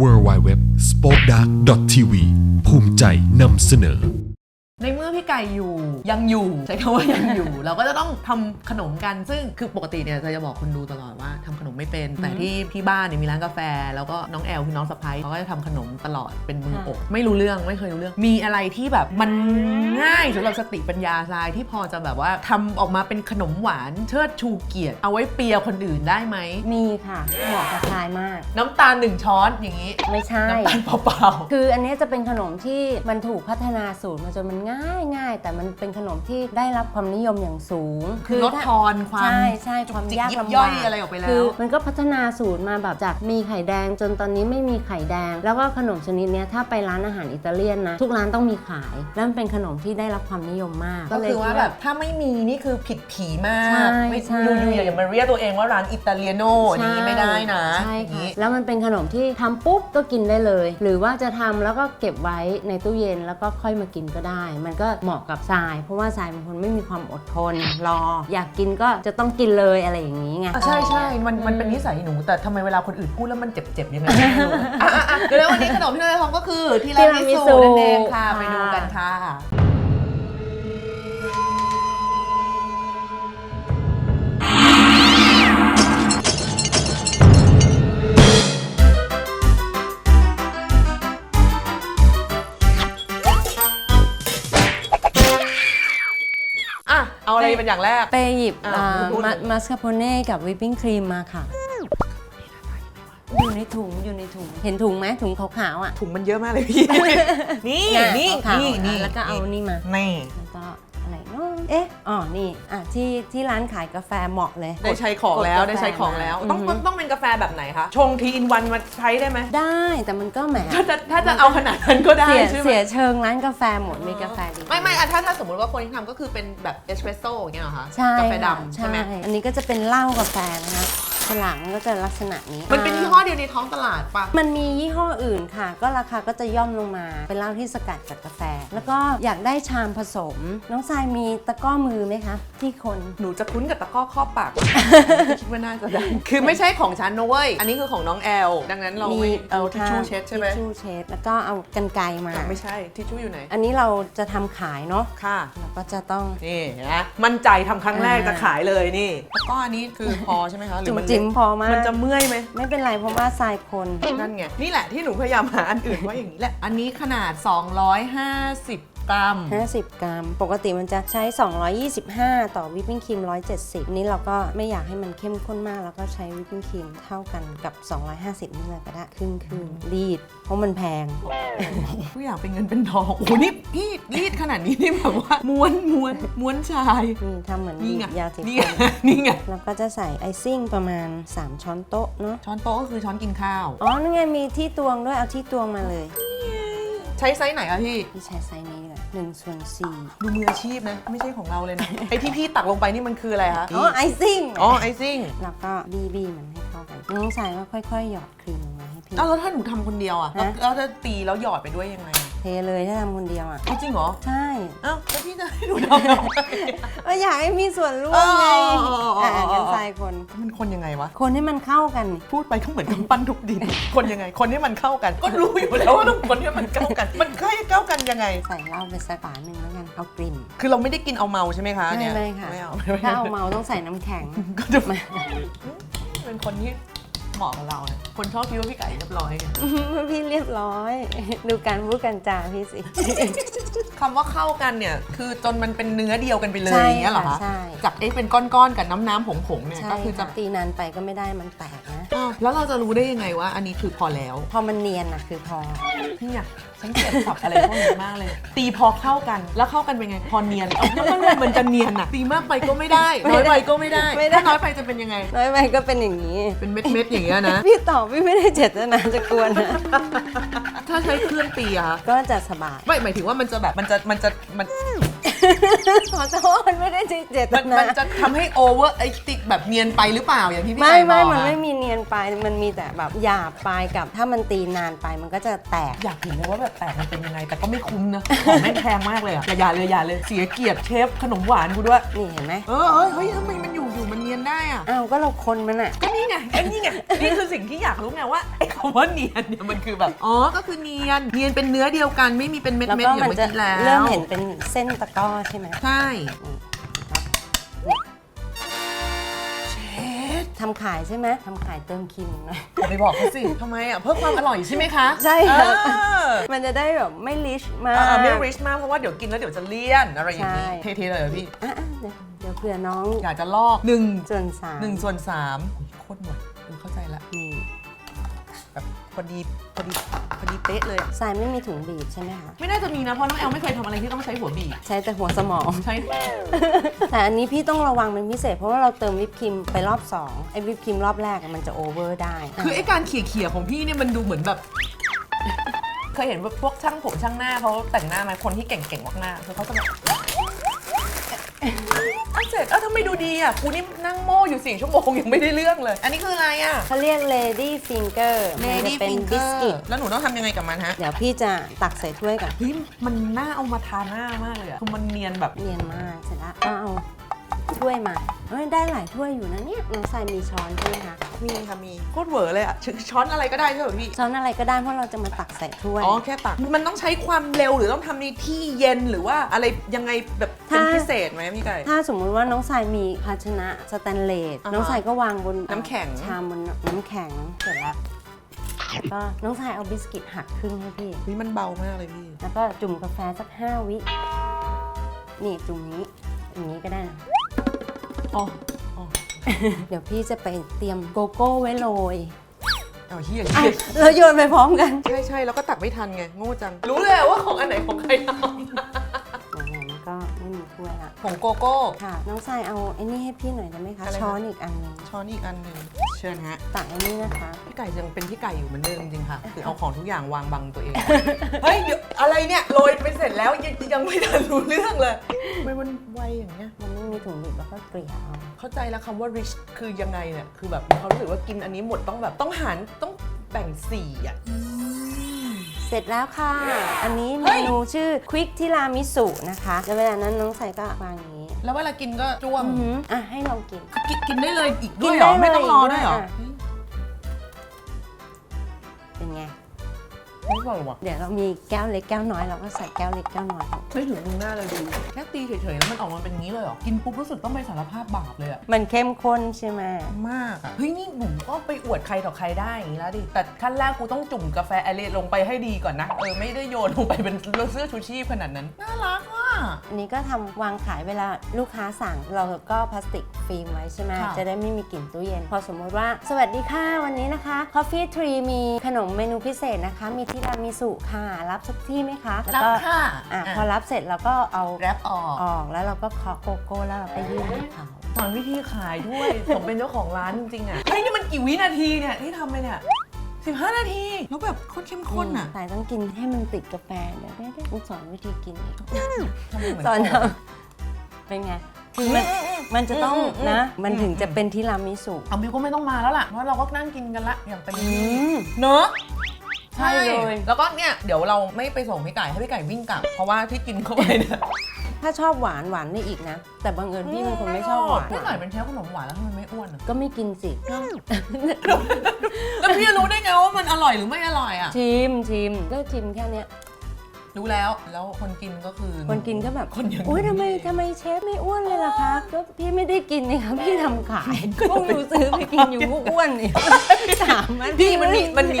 w w w s p o k e d a r k t v ภูมิใจนำเสนอ ในเมื่อพี่ไก่อยู่ยังอยู่ใช้คำว่ายังอยู่ เราก็จะต้องทำขนมกันซึ่งคือปกติเนี่ยจะจะบอกคนดูตลอดว่าทำขนมไม่เป็น แต่ที่ที่บ้านเนี่ยมีร้านกาแฟ แล้วก็น้องแอลคือน้องสะพ้ายเขาก็จะทำขนมตลอดเป็นมืออบไม่รู้เรื่องไม่เคยรู้เรื่อง มีอะไรที่แบบมันง่ายสำหรับสติปัญญาทรายที่พอจะแบบว่าทำออกมาเป็นขนมหวานเชิดชูเกียรติเอาไว้เปียคนอื่นได้ไหมมีค่ะเหมาะกับชายมาก น้ำตาลหนึ่งช้อนอย่างนี้ไม่ใช่ น้ำตาลเปล่าคืออันนี้จะเป็นขนมที่มันถูกพัฒนาสูตรมาจนมันง่ายง่ายแต่มันเป็นขนมที่ได้รับความนิยมอย่างสูงๆคือลดถ้าทอนความ ใช่ใช่ความจุกจิกยากยิบลำย่บาอยกอะไรออกไปแล้ว คือมันก็พัฒนาสูตรมาแบบจากมีไข่แดงจนตอนนี้ไม่มีไข่แดง แล้วก็ขนมชนิดเนี้ยถ้าไปร้านอาหารอิตาเลียนนะ ทุกร้านต้องมีขาย แล้วมันเป็นขนมที่ได้รับความนิยมมาก ก็เลยคือว่าดแบบถ้าไม่มีนี่คือผิดผีมาใช่กไม่ใช่อยู่ๆอย่ามาเรียกตัวเองว่าร้านอิตาเลียโน่อย่างนี้ไม่ได้นะใช่อย่างค่ะนี้แล้วมันเป็นขนมที่ทำปุ๊บก็กินได้เลย หรือว่าจะทำแล้วก็เก็บไว้ในตู้เย็นแล้วก็ค่อยมากินก็ได้มันก็เหมาะกับทราย เพราะว่าทรายเป็นคนไม่มีความอดทนรอ อยากกินก็จะต้องกินเลยอะไรอย่างนี้ไง อะใช่ใช่มันมันเป็นนิสัยหนู แต่ทำไมเวลาคนอื่นพูดแล้วมันเจ็บๆยังไงไม่รู้อะอะอะเดี๋ยววันนี้ขนมที่เราจะทำก็คือทีรามิสุนั่นเองค่ะ ไปดูกันค่ะ เอาอะไรเป็นอย่างแรก ไปหยิบอะอ่าพูดเลยมัสคาโปเน่กับวิปปิ้งครีมมาค่ะ อยู่ในถุงอยู่ในถุง เห็นถุงไหมถุงขาวๆอะถุงมันเยอะมากเลยพี่ นี่เนี่ยนี่ ขาวๆนี่อะนี่ แล้วก็เอานี่มา นี่แล้วก็อะไร เนาะเอ๊ะอ๋อนี่อะที่ที่ร้านขายกาแฟเหมาะเลยได้ใช้ของแล้วกาฟได้ใช้ของแล้วต้องอือต้ฮึองต้องเป็นกาแฟแบบไหนคะ ชงทีอินวันมาใช้ได้ไหมได้แต่มันก็แหมถ้าจะถ้าจะเอาขนาดนั้นก็ได้เสียใช่ไหมเสียเชิงร้านกาแฟหมดมีกาแฟดี ไม่ไม่อะถ้าถ้าสมมติว่าคนที่ทำก็คือเป็นแบบเอสเปรสโซ่อย่างเงี้ยเหรอคะใช่กาแฟค่ะดำใช่ไหมอันนี้ก็จะเป็นเหล้ากาแฟนะคะ ฉลากมันก็จะลักษณะนี้มันเป็นยี่ห้อเดียวในท้องตลาดปะมันมียี่ห้ออื่นค่ะ ก็ราคาก็จะย่อมลงมา เป็นเหล้าที่สกัดจากกาแฟ แล้วก็อยากได้ชามผสม น้องทรายมีตะกร้อมือไหมคะที่คนหนูจะคุ้นกับตะกร้อครอบปาก คิดว่าน่าจะได้ คือไม่ใช่ของฉันนะเว้ย อันนี้คือของน้องแอล ดังนั้นเราไม่เอาทิชชู่เช็ดใช่ไหมทิชชู่เช็ดแล้วก็เอากันไกรมาอะไม่ใช่ทิชชู่อยู่ไหน อันนี้เราจะทำขายเนาะค่ะ เราก็จะต้อง นี่นะมั่นใจทำครั้งแรกอ่าจะขายเลยนี่แล้วก็อันนี้คือพอใช่ไหมคะหรืจุ่อมมันจิ้มพอมาก มันจะเมื่อยไหมไม่เป็นไรเพราะว่าทรายคน นั่นไง นี่แหละที่หนูพยายามหาอันอื่นว่าอย่างนี้แหละ อันนี้ขนาด 250 กรัม 50 กรัม ปกติมันจะใช้ 225 ต่อวิปปิ้งครีม 170 นี่เราก็ไม่อยากให้มันเข้มข้นมาก แล้วก็ใช้วิปปิ้งครีมเท่ากันกับ 250 นี่เลยก็ได้ครึ่งครึ่งๆรีด เพราะมันแพง ทุกอย่างเป็นเงินเป็นทองโอ้โหนี่พี่รีดขนาดนี้นี่แบบว่าม้วนม้วนม้วนชาย นี่ทำเหมือนนี่ไง ยาสีนี่ไงฟันนี่ไงแล้วก็จะใส่ไอซิ่งประมาณ 3 ช้อนโต๊ะเนาะ ช้อนโต๊ะก็คือช้อนกินข้าว อ๋อนั่นไงมีที่ตวงด้วย เอาที่ตวงมาเลย ใช้ไซส์ไหนอะพี่ พี่ใช้ไซส์นี้เลย 1ส่วน4ดูมืออาชีพนะ ไม่ใช่ของเราเลยนะ ไอที่พี่ตักลงไปนี่มันคืออะไรคะอ๋อไอซิ่งอ๋อไอซิ่งแล้วก็บีบีมันให้เข้ากันน้องสายก็ค่อยๆ หยอดครีมลงมาให้พี่ อ้าวแล้วถ้าหนูทำคนเดียวอะแล้วฮะ แล้วจะตีแล้วหยอดไปด้วยยังไงเท เลยถ้าทำคนเดียวอะอ้าวจริงเหรอ ใช่อ้าวแล้วพี่จะให้หนูทำยังไงก็อยากให้มีส่วนร่วมไงอ๋ออ๋ออ๋ออ๋ออ่ อ่ากันทรายคน มันคนยังไงวะ คนให้มันเข้ากัน พูดไปก็เหมือนกำปั้นทุบดิน คนยังไง คนที่มันเข้ากัน ก็รู้อยู่แล้วว่าต้องคนที่มันเข้ากัน มันเคยเข้ากันยังไง ใส่เหล้าไปสักฝาหนึ่งแล้วกันเอากลิ่นคือเราไม่ได้กินเอาเมาใช่ไหมคะไม่เนี่ยไม่ค่ะ ไม่เอาถ้าเอาเมาต้องใส่น้ำแข็ง ก็จะเป็นคนที่ เหมาะกับเรานะคนชอบคิดว่าพี่ไก่เรียบร้อยไงพี่เรียบร้อย ดูการพูดกันจาพี่สิ คำว่าเข้ากันเนี่ย คือจนมันเป็นเนื้อเดียวกันไปเลยใช่อย่างเงี้ยเหรอคะใช่ จากเอ๊ะเป็นก้อนๆกับน้ำน้ำผงผงๆเนี่ยใช่ก็คือจะค่ะตีนานไปก็ไม่ได้มันแตกนะ อ้าวแล้วเราจะรู้ได้ยังไงว่าอันนี้คือพอแล้ว พอมันเนียนอะคือพอ พี่อยากฉันเกลียดสับอะไรพวกนี้มากเลย ตีพอเข้ากันแล้วเข้ากันเป็นไงพอเนียนเอาแล้วมันมันจะเนียนอะตีมากไปก็ไม่ได้น้อยไปก็ไม่ได้ไม่ได้ ถ้าน้อยไปจะเป็นยังไง น้อยไปก็เป็นอย่างนี้ เป็นเม็ดๆอย่างเงี้ยนะ พี่ตอบพี่ไม่ได้เจตนาจะกวนนะ ถ้าใช้เครื่องตีอะคะก็จะสบาย ไม่หมายถึงว่ามันจะแบบมันจะมันจะมัน ขอโทษไม่ได้เจตมันนามันจะทำให้โอเวอร์ไอติกแบบเนียนไปหรือเปล่าอย่างที่พี่ไม่ไก่บไม่อกมันอะไม่มีเนียนไปมันมีแต่แบบหยาบไปกับถ้ามันตีนานไปมันก็จะแตก อยากเห็นเลยว่าแบบแตกมันเป็นยังไง แต่ก็ไม่คุ้มนะของแม่งแพงมากเลยอะอย่าอย่าเลยอย่าเลยเสียเกียรติเชฟขนมหวานกูด้วย นี่เห็นไหมเออเออเฮ้ยทำไมมันอยู่ อยู่มันเนียนยนได้อะอ้าวก็เราคนมันอะก็นี่ไงก็นี่ไง นี่คือสิ่งที่อยากรู้ไงว่าไอ้คำว่าเนียนเนี่ยมันคือแบบ อ๋อ ก็คือเนียน เนียนเป็นเนื้อเดียวกันไม่มีเป็นเม็ดแล้วเม็ดก็อย่างมันเมื่อจะกี้แล้ว เริ่มเห็นเป็นเส้นตะกร้อใช่ไหม ใช่ทำขายใช่ไหมทำขายเติมครีมหน่อย อย่าไปบอกเขาสิทำไมอะเพื่อความอร่อยใช่ไหมคะใช่ค่ะเออมันจะได้แบบไม่ลิชมาอ่ากไม่ริชมากเพราะว่าเดี๋ยวกินแล้วเดี๋ยวจะเลี่ยนอะไรอย่างนี้ใช่ เทๆเลยเหรอพี่ อะอะเดี๋ยวเดี๋ยวเผื่อน้องอยากจะลอกหนึ่งส่วนสามหนึ่งส่วนสามโคตรหมดเออเข้าใจละนี่แบบ พอดีพอดีพอดีเป๊ะเลยอะทรายไม่มีถุงบีบใช่ไหมคะไม่น่าจะมีนะเพราะน้องแอลไม่เคยทำอะไรที่ต้องใช้หัวบีบใช้แต่หัวสมอง ใช้แต่อันนี้พี่ต้องระวังเป็นพิเศษ เพราะว่าเราเติมวิปครีมไปรอบ2ไอ้วิปครีมรอบแรกอะมันจะโอเวอร์ได้คือไอ้การเขี่ยๆของพี่เนี่ยมันดูเหมือนแบบ เคยเห็นว่าพวกช่างผมช่างหน้าเขาแต่งหน้าไหมคนที่เก่งๆมากๆคือเขาจะแบบ เอาเสร็จเอ้าทำไมดูดีอะกูนี่นั่งโม่อยู่สี่ชั่วโมงยังไม่ได้เรื่องเลย อันนี้คืออะไรอะ เขาเรียก lady finger มันจะเป็นบิสกิตแล้วหนูต้องทำยังไงกับมันฮะเดี๋ยวพี่จะตักใส่ถ้วยก่อนเฮ้ยมันน่าเอามาทาหน้ามากเลยอะคือมันเนียนแบบ เนียนมากเสร็จแล้วก็เอาถ้วยมาเอ้ยได้หลายถ้วยอยู่นะเนี่ยน้องทรายมีช้อนใช่ไหมคะ มีค่ะมีโคตรเวอร์เลยอะช้อนอะไรก็ได้ใช่ไหมพี่ช้อนอะไรก็ได้เพราะเราจะมาตักใส่ถ้วยอ๋อแค่ตักมันต้องใช้ความเร็วหรือต้องทำในที่เย็นหรือว่าอะไรยังไงแบบเป็นถ้าพิเศษไหมพี่ไก่ถ้าสมมุติว่าน้องทรายมีภาชนะสแตนเลสอ่าฮะน้องทรายก็วางบนน้ำแข็งชามบนน้ำแข็งเสร็จแล้วก็น้องทรายเอาบิสกิตหักครึ่งให้พี่นี่มันเบามากเลยพี่แล้วก็จุ่มกาแฟสัก5วินี่จุ่มนี้อย่างนี้ก็ได้นะอ๋ออ๋อ เดี๋ยวพี่จะไปเตรียมโกโก้ไว้โรยเอาเฮียอ้าเฮีวยเราโยนไปพร้อมกัน ใช่ใช่แล้วก็ตักไม่ทันไง โง่จัง รู้เลยว่าของอันไหนของใครทไถ้วยละำของโกโก้ ค่ะ น้องทรายเอาไอ้นี่ให้พี่หน่อยได้ไหมคะ อะไรนะ ช้อนอีกอันหนึงช้อนอีกอันหนึ่งเชิญฮะ ตักไอ้นี่นะคะ พี่ไก่ยังเป็นพี่ไก่อยู่เหมือนเดิมจริงๆค่ะ คือเอาของทุกอย่างวางบังตัวเอง เฮ้ยเดี๋ยวอะไรเนี่ยโรยไปเสร็จแล้วยังยังไม่ทันรู้เรื่องเลยทำไมมันไวอย่างเงี้ย มันไม่มีถุงบีบแล้วก็เกลี่ยเอาเข้าใจแล้วคำว่า rich คือยังไงเนี่ย คือแบบเขารู้สึกว่ากินอันนี้หมดต้องแบบต้องหารต้องแบ่งสี่อะ เสร็จแล้วค่ะ อันนี้เฮ้เมยนูชื่อควิกทิรามิสุนะคะแล้วเวลานั้นน้องใส่ก็วางอย่างนี้แล้วเวลากินก็จ้วงอือหืออะให้ลองกิน กินกินได้เลยอีกกิด้นวยเหรอได้เลยไม่ต้องรอด้วยเหรออะเป็นไง ไม่บอกว่ะเดี๋ยวเรามีแก้วเล็กแก้วน้อยเราก็ใส่แก้วเล็กแก้วน้อย ไม่ถึงมึงหน้าเลยดูแค่ตีเฉยๆแล้วมันออกมาเป็นอย่างนี้เลยเหรอ กินปุ๊บรู้สึกต้องไปสารภาพบาปเลยอะมันเข้มข้นใช่ไหมมากอะเฮ้ยนี่หนูก็ไปอวดใครต่อใครได้อย่างนี้แล้วดิ แต่ขั้นแรกกูต้องจุ่มกาแฟไอเลลงไปให้ดีก่อนนะ เออไม่ได้โยนลงไปเป็นเสื้อชูชีพขนาดนั้น น่ารักอะ อันนี้ก็ทำวางขายเวลาลูกค้าสั่ง เราก็พลาสติกฟิล์มไว้ใช่ไหมค่ะจะได้ไม่มีกลิ่นตู้เย็น พอสมมุติว่า สวัสดีค่ะวันนี้นะคะ Coffee Tree มีขนมเมนูพิเศษนะคะ มีที่รามิสุค่ะ รับสักที่ไหมคะแล้วรับก็ค่ะอะพอรับเสร็จเราก็เอาแรปออกออกแล้วเราก็เคาะโกโก้แล้วเราก็ยื่นให้เขา สอนวิธีขายด้วย ผมเป็นเจ้าของร้านจริงๆอะเฮ้ยนี่มันกี่วินาทีเนี่ยที่ทำไปเนี่ย 15 นาที แล้วแบบโคตรเข้มข้นอะ สายต้องกินให้มันติดกาแฟเดี๋ยวไม่ได้ต้องสอนวิธีกินอีกทำไมเหมือนสอนโกทำเป็นไง คือมันมันจะต้องอืมอืมนะอืมมันถึงจะเป็นทีรามิสุ เอาบิวก็ไม่ต้องมาแล้วล่ะ เพราะเราก็นั่งกินกันละ อย่างเต็มอืที่ม เนอะใช่เลย แล้วก็เนี่ย เดี๋ยวเราไม่ไปส่งพี่ไก่ให้พี่ไก่วิ่งกลับ เพราะว่าที่กินเข้าไปเนี่ย ถ้าชอบหวานหวานได้อีกนะ แต่บังเอิญพี่เป็นคนไม่ชอบหวานพี่ไก่เป็นเชฟขนมหวานแล้วทำไมไม่อ้วนอะก็ไม่กินสิ แล้วพี่จะรู้ได้ไงว่ามันอร่อยหรือไม่อร่อยอะชิมชิมก็ชิมแค่เนี้ย รู้แล้วแล้วคนกินก็คือ คนกินก็แบบคนอย่างโอ๊ยทำไมนี้ทำไมเชฟไม่อ้วนเลยล่ะคะก็พี่ไม่ได้กินนี่คะพี่ทำขายพวกหนูซื้อไปกินอยู่ก็อ้วนนี่ถามมันพี่มันมีมันมี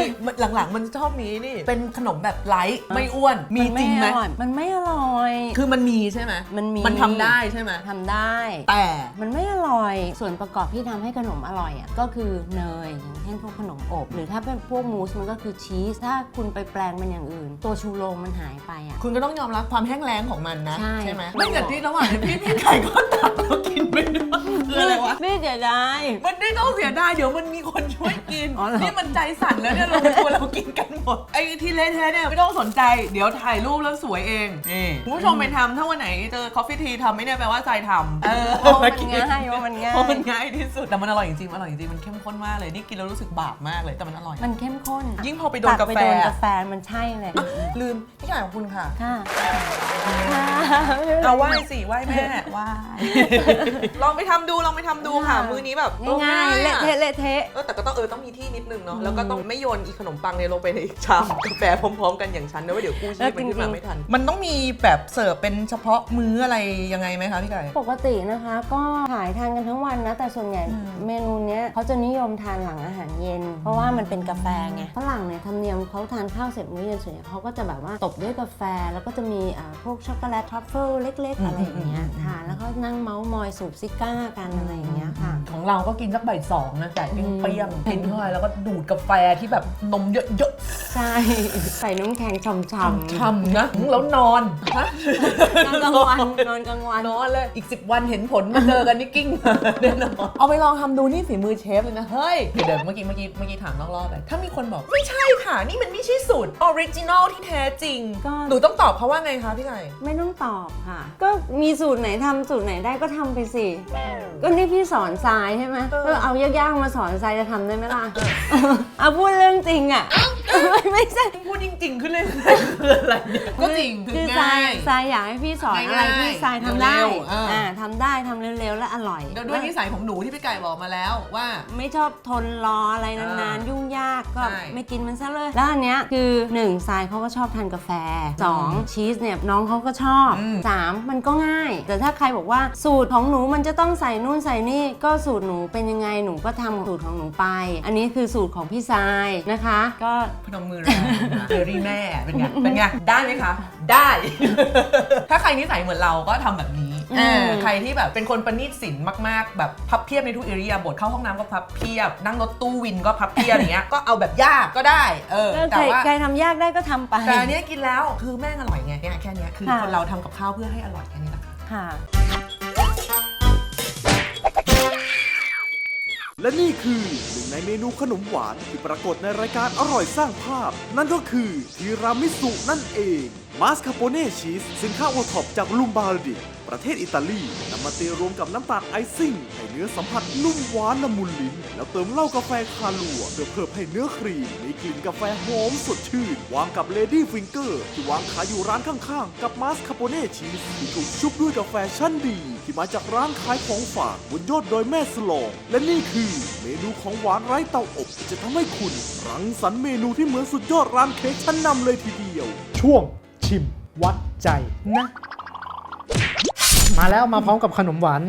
หลังๆ มันชอบมีนี่ เป็นขนมแบบไลท์ไม่อ้วนมีจริงไหมนออยมันไม่อร่อย คือมันมีใช่ไหมมันมีมันทำได้ใช่ไหมทำได้ แต่มันไม่อร่อยส่วนประกอบที่ทำให้ขนมอร่อยอะก็คือเนยอย่างเช่นพวกขนมอบ หรือถ้าเป็นพวกมูสมันก็คือชีสถ้าคุณไปแปลงมันอย่างอื่น ตัวชูโรงมันหายไปอะ คุณก็ต้องยอมรับความแห้งแล้งของมันนะใช่ ไหมไม่อย่างที่ระหว่างที่พี่พี่ไก่ก็ตักแล้วกินไปด้วยคืออะไรวะ ไม่เสียดาย มันไม่ต้องเสียดายเดี๋ยวมันมีคนช่วยกิน อ๋อเหรอ นี่มันใจสั่นแล้วเนี่ยเรากลัวเรากินกันหมด ไอ้ที่เละเทะเนี่ยไม่ต้องสนใจ เดี๋ยวถ่ายรูปแล้วสวยเองนี่คุณผู้ชมไปทำถ้าวันไหนเจอ coffee tea ทำไม่ได้แปลว่าใจทำเออเพราะมันง่ายเพราะมันง่าย เพราะมันง่ายที่สุด แต่มันอร่อยจริงๆอร่อยจริงๆมันเข้มข้นมากเลยนี่กินแล้วรู้สึกบาปมากเลยแต่มันอร่อย มันเข้มข้นยิ่งพอไปโดนตักาไปแฟโดนกาแฟมันใช่เลย ลืมพี่ไก่ของคุณค่ะ ค่ะเอาไหว้สิไหว้แม่ไหว้ลองไปทำดูลองไปทำดูค่ะ มือนี้แบบออง่ายๆเละอเทะเละเทะ เออแต่ก็ต้องเออต้องมีที่นิดนึงเนาะแล้วก็ต้องไม่โยนอีขนมปังเนี่ยลงไปในชามกาแฟพร้อมๆ กันอย่างฉันนะว่าเดี๋ยวกู้ชีพมันขึ้นมาไม่ทัน มันต้องมีแบบเสิร์ฟเป็นเฉพาะมื้ออะไรยังไงไหมคะพี่ไก่ ปกตินะคะก็ขายทานกันทั้งวันนะ แต่ส่วนใหญ่เมนูเนี้ยเขาจะนิยมทานหลังอาหารเย็น เพราะว่ามันเป็นกาแฟไงฝรั่งเนี่ยธรรมเนียมเขาทานข้าวเสร็จมื้อเย็นส่วนใหญ่เขาก็จะแบบว่าตบด้วยกาแฟ แล้วก็จะมีอ่าพวกช็อกโกแลตทรัฟเฟิลเล็ก ๆ อะไรอย่างเงี้ยทานแล้วก็นั่งเมาส์มอยสูบซิก้ากันอะไรอย่างเงี้ยค่ะ ของเราก็กินสักใบสองนะไก่เปรี้ยงๆกินเข้าไปแล้วก็ดูดกาแฟที่แบบนมเยอะใช่ ใส่น้ำแข็งช่ำๆช่ำนะแล้วนอนฮะๆนอนกลางวันนอนกลางวันนอนเลยอีก 10 วันเห็นผลมาเจอกันนี่กิ้งแน่นอนเอาไปลองทำดูนี่ฝีมือเชฟเลยนะ เฮ้ย เดี๋ยวเดี๋ยวเมื่อกี้เมื่อกี้เมื่อกี้ถามนอกรอบไปถ้ามีคนบอกไม่ใช่ค่ะนี่มันไม่ใช่สูตรออริจินอลที่แท้จริงก็หนูต้องตอบเขาว่าไงคะพี่ไก่ไม่ต้องตอบค่ะ ก็มีสูตรไหนทำสูตรไหนได้ก็ทำไปสิ ก็นี่พี่สอนทรายใช่ไหมเออก็เอายากๆมาสอนทรายจะทำได้ไหมล่ะ เอาพูดเรื่องจริงอะ ไม่ใช่ พูดจริง ๆ ขึ้นเลยคืออะไรเนี่ย ก็จริงถึคืงอทราง่าย ยทรายอยากให้พี่สอนอะไรง่ายๆที่ทรายทำได้เร็วๆอ่า อ่าทำได้ทำเร็วๆและอร่อยแล้วด้วยนิสัยของหนูที่พี่ไก่บอกมาแล้วว่า ไม่ชอบทนรออะไรนานอ่าๆยุ่งยากก็ใช่ไม่กินมันซะเลย แล้วอันเนี้ยคือ1ทรายเขาก็ชอบทานกาแฟ 2 ชีสเนี่ยน้องเขาก็ชอบ อืม 3 มันก็ง่าย แต่ถ้าใครบอกว่าสูตรของหนูมันจะต้องใส่นู่นใส่นี่ก็สูตรหนูเป็นยังไงหนูก็ทำสูตรของหนูไป อันนี้คือสูตรของพี่ทรายนะคะ ก็พนมมือแรงเจอรี่แม่เป็นไงเป็นไงได้ไหมคะ ได้ ถ้าใครนิสัยเหมือนเราก็ทำแบบนี้อืมเออใครที่แบบเป็นคนประณีตสินมากๆ แบบพับเพียบในทุกอิริยาบถเข้าห้องน้ำก็พับเพียบ นั่งรถตู้วินก็พับเพียบอย่างเงี้ยก็เอาแบบยากก็ได้เออก็แต่ใครว่า ใครทำยากได้ก็ทำไป แต่อันเนี้ยกินแล้วคือแม่งอร่อยไงเนี่ยแค่เนี้ยคือค่ะ คนเราทำกับข้าวเพื่อให้อร่อยแค่นี้แหละค่ะ ค่ะ และนี่คือหนึ่งในเมนูขนมหวานที่ปรากฏในรายการอร่อยสร้างภาพ นั่นก็คือทีรามิสุนั่นเองมาสคาโปเน่ชีสสินค้าโอท็อปจากลุมบาร์ดิ ประเทศอิตาลีนำมาตีรวมกับน้ำตาลไอซิ่งให้เนื้อสัมผัสนุ่มหวานละมุนลิ้น แล้วเติมเหล้ากาแฟคาลัวเพื่อเพิ่มให้เนื้อครีมมีกลิ่นกาแฟหอมสดชื่น วางกับเลดี้ฟิงเกอร์ที่วางขายอยู่ร้านข้างๆ กับมาสคาโปเน่ชีสที่ถูกชุบด้วยกาแฟชั้นดี ที่มาจากร้านขายของฝากบนยอดดอยแม่สลอง และนี่คือเมนูของหวานไร้เตาอบที่จะทำให้คุณรังสรรค์เมนูที่เหมือนสุดยอดร้านเค้กชั้นนำเลยทีเดียว ช่วงชิมวัดใจนะ มาแล้วมาพร้อมกับขนมหวาน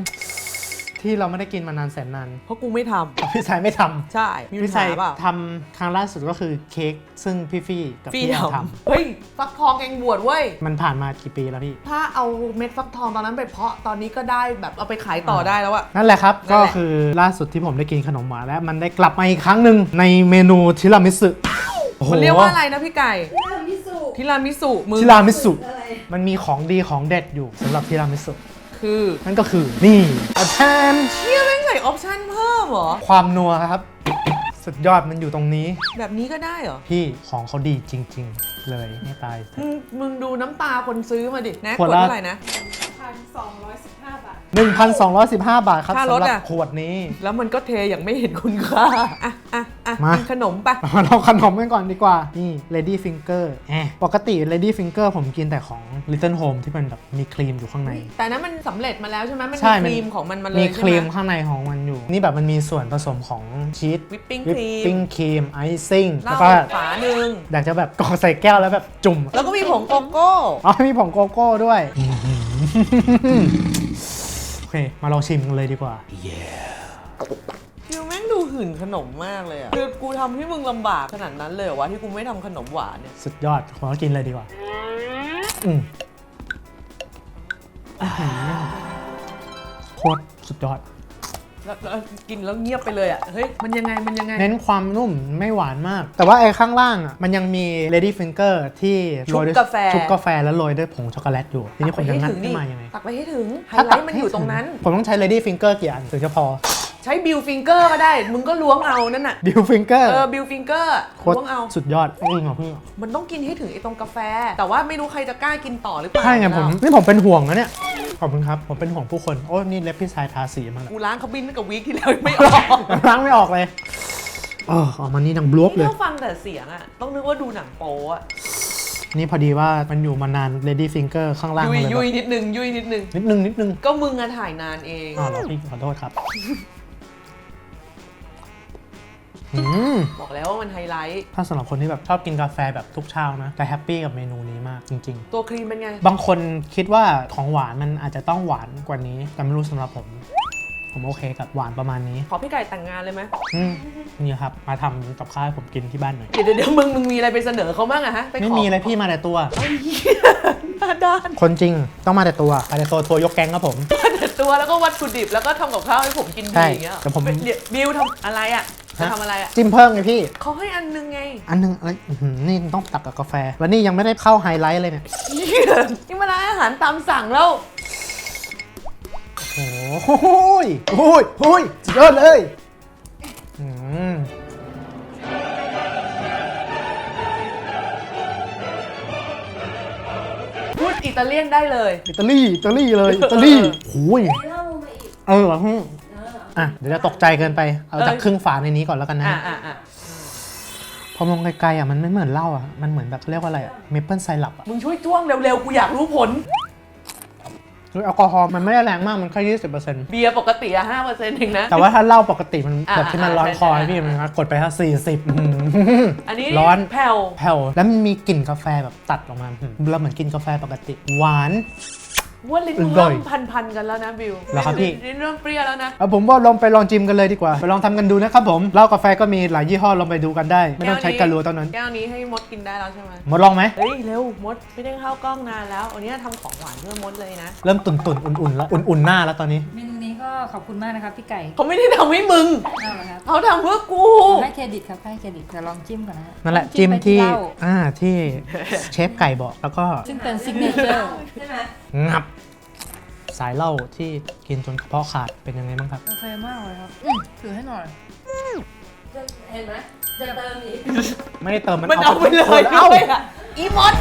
ที่เราไม่ได้กินมานานแสนนานเพราะกูไม่ทำพี่ชายไม่ทำ ใช่ มีปัพี่ญชาหายเปล่าทำครั้งล่าสุดก็คือเค้กซึ่งพี่ฟี่กับพี่พี่แอลทำทเฮ้ย ฟักทองแกงบวชเว้ยำมันผ่านมากี่ปีแล้วพี่ ถ้าเอาเม็ดฟักทองตอนนั้นไปเพาะตอนนี้ก็ได้แบบเอาไปขายต่อได้แล้วอะ นั่นแหละครับ นั่นก็แหละ คือล่าสุดที่ผมได้กินขนมหวานและมันได้กลับมาอีกครั้งหนึ่งในเมนูทิรามิสุโอ้โห มันเรียกว่าอะไรนะพี่ไก่ทิรามิสุทิรามิสุมือทิรามิสุมันมีของดีของเด็ดอยู่สำหรับทิรามิสุ คือนั่นก็คือนี่อาแทนเชี่ยแม่งใส่ออปชั่นเพิ่มเหรอ ความนัวครับ สุดยอดมันอยู่ตรงนี้ แบบนี้ก็ได้เหรอ พี่ของเขาดีจริง ๆ เลยไม่ตายมึงมึงดูน้ำตาคนซื้อมาดินะขวดขวดละเท่าไหร่นะ1,215 บาทครับค่ารสำถหรับอะ ขวดนี้ แล้วมันก็เทอย่างไม่เห็นคุณค่าอะอะอะ มากินขนมปะมาเราขนมกันก่อนดีกว่า นี่ Lady Finger แอะปกติ Lady Finger ผมกินแต่ของ Little Home ที่มันแบบมีครีมอยู่ข้างใน แต่นั้นมันสำเร็จมาแล้วใช่ไหมมันใช่มีคมันรีมของมันมาเลยมีใช่ครีมไหมข้างในของมันอยู่ นี่แบบมันมีส่วนผสมของชีสวิปปิ้งวิคปรีมปิ้งครีมไอซิ่งเหแล้วล้าก็ฝาหนึ่งอยากจะแบบกรอกใส่แก้วแล้วแบบจุ่ม แล้วก็มีผงโกโก้ อ๋อ มีผงโกโก้ด้วยโอเค มาลองชิมกันเลยดีกว่าคิวแม่งดู หื่นขนมมากเลยอะคือกูทำให้มึงลำบากขนาดนั้นเลยเหรอวะที่กูไม่ทำขนมหวานเนี่ย สุดยอด ขอกินเลยดีกว่า อืมอื้อหือโคตรสุดยอด แล้วแล้วกินแล้วเงียบไปเลยอะเฮ้ย มันยังไง มันยังไง เน้นความนุ่มไม่หวานมาก แต่ว่าไอ้ข้างล่างอะ มันยังมี Lady Finger ที่โรยด้วยชุบกาแฟ ชุบกาแฟแล้วโรยด้วยผงช็อกโกแลตอยู่ ทีนี้ผมจะงัดขึ้นมายังไงตักไปให้ถึง ไฮถ้าไลตักท์มันให้อยู่ตรงนั้น ผมต้องใช้ Lady Finger กี่อันถึงจะพอฉใช้บิลฟิงเกอร์ก็ได้ มึงก็ล้วงเอานั่นน่ะ ดิวฟิงเกอร์เออบิลฟิงเกอร์โคตรล้วงเอาสุดยอดจริงเหรอพี่มันต้องกินให้ถึงไอ้ตรงกาแฟ แต่ว่าไม่รู้ใครจะกล้ากินต่อหรือเปล่าใช่ไงผม นี่ผมเป็นห่วงนะเนี่ย ขอบคุณครับ ผมเป็นห่วงผู้คน โอ้นี่เล็บพี่ชายทาสีมาแล้วกูล้างเขาบินตั้งแต่วีคที่แล้วยังไม่ออกล้างไม่ออกเลยเออออกมานี่ดังบลวบเลนี่ยเราฟังแต่เสียงอะต้องนึกว่าดูหนังโป๊อะนี่พอดีว่ามันอยู่มานาน Lady Finger ข้างล่างยุยมันเลยยุยแบบนิดนึงยุยนิดนึง นิดนึงนิดนึง ก็มึงอะถ่ายนานเองอ๋อเหรอพี่ขอโทษครับ อืมบอกแล้วว่ามันไฮไลท์ถ้าสำหรับคนที่แบบชอบกินกาแฟแบบทุกเช้านะจะแฮปปี้กับเมนูนี้มากจริง ตัวครีมเป็นไง ๆ บางคนคิดว่าของหวานมันอาจจะต้องหวานกว่านี้ แต่ไม่รู้สำหรับผม ผมโอเคกับหวานประมาณนี้ขอพี่ไก่แต่งงานเลยไหมอืมนี่ครับ มาทำกับข้าวให้ผมกินที่บ้านหน่อย เดี๋ยวเดี๋ยวเดี๋ยวมึงมึงมีอะไรไปเสนอเขาบ้างอะฮะปขอไม่มีอะไรพี่มาแต่ตัว ไอ้เหี้ยหน้าด้านคนจริงต้องมาแต่ตัวมาแต่ตัวทัวร์ยกแก๊งครับผม แต่ตัวแล้วก็วัตถุดิบแล้วก็ทำกับข้าวให้ผมกินใช่ดีอย่างเงี้ยแต่ผมเดี๋ยวบิวทำอะไรอะ จะทำอะไรอะจิ้มเพิ่มไงพี่ เขาให้อันนึงไงอันหนึงอะไรอื้อหือนี่ต้องตักกับกาแฟ แล้วนี่ยังไม่ได้เข้าไฮไลท์เลยเนี่ย เหี้ยนี่มาร้านอาหารตามสั่งแล้ว โอ้โหยโอ้ยโอ้ยสุดยอดเลยอืมพูดอิตาเลียนได้เลย อิตาลี อิตาลีเลย อิตาลีโอ้ยเออฮึ อะเดี๋ยวจะตกใจเกินไป เอาจากเออครึ่งฝาในนี้ก่อนแล้วกันนะอะอะอะพอมองไกลๆอะมันไม่เหมือนเหล้าอะมันเหมือนแบบเขาเรียกว่าอะไรอะเมเปิลไซรัปอะมึงช่วยจ้วงเร็วๆ กูอยากรู้ผล คือแอลกอฮอล์มันไม่ได้แรงมากมันแค่ยี่สิบเปอร์เซ็นต์เบียร์ปกติอะห้าเปอร์เซ็นต์เองนะ แต่ว่าถ้าเหล้าปกติมันอ่าแบบที่มันร้อนใช่คอใช่ พี่มันกดไปแค่สี่สิบ อันนี้ร้อน แผ่ว แผ่วแล้วมันมีกลิ่นกาแฟแบบตัดออกมาอืมเราเหมือนกินกาแฟปกติ หวาน ว่าลิ้นมึงอร่เริ่อยมพันๆกันแล้วนะบิวเหรอครับพี่ ลิ้นเริ่มเปรี้ยแล้วนะ เอาผมว่าลองไปลองจิมกันเลยดีกว่า ไปลองทำกันดูนะครับผมเหล้ากาแฟก็มีหลายยี่ห้อลองไปดูกันได้ ไม่ต้องใช้การัวเท่านั้นแก้วนี้ให้มดกินได้แล้วใช่ไหมหมดลองไหม เฮ้ยเร็วมดไม่ได้เข้ากล้องนานแล้ว วันนี้ทำของหวานเพื่อมดเลยนะเริ่มตุ่นๆ อุ่นๆแล้วอุ่นๆหน้าแล้วตอนนี้ เมนูนี้ก็ขอบคุณมากนะครับพี่ไก่เขาไม่ได้ทำให้มึงเอาละครับเขาทำเพื่อกูให้เครดิตครับให้เครดิตเดี๋ยวลองจิ้มก่อนนะฮะนั่นแหละต้องจิ้มไปที่เหล้าอ่าที่เชฟไก่บอกแล้วก็ซึ่งเป็นซิกเนเจอร์งับ สายเหล้าที่กินจนกระเพาะขาดเป็นยังไงบ้างครับ โอเคมากเลยครับอืมถือให้หน่อย เห็นไหมจะเติมอีก ไม่ได้เติมมันมันเอาไปเลยเอา ด้วยอะอีมด